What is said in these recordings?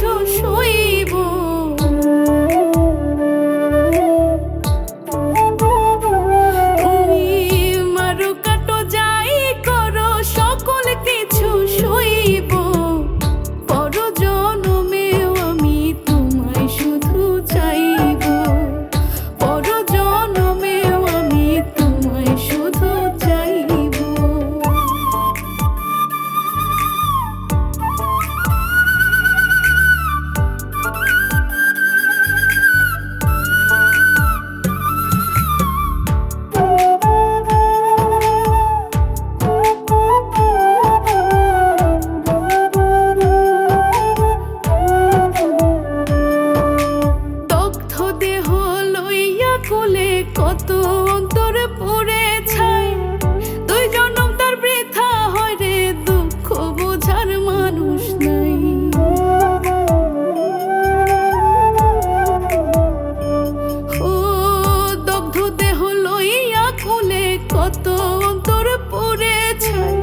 就说。কত অন্তর পড়েছে।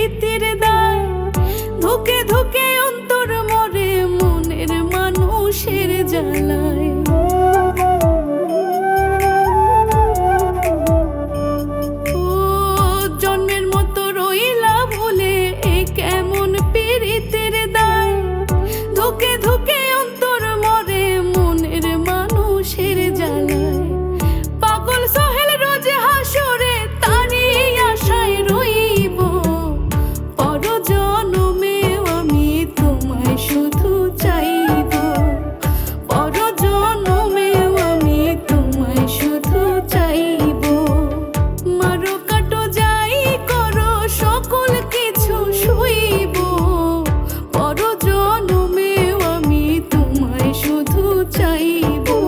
প্রীতির দায়। ধুকে ধুকে অন্তর মরে মনের মানুষের জ্বালায়। জন্মের মতো রইলা দায়। ধুকে চাইব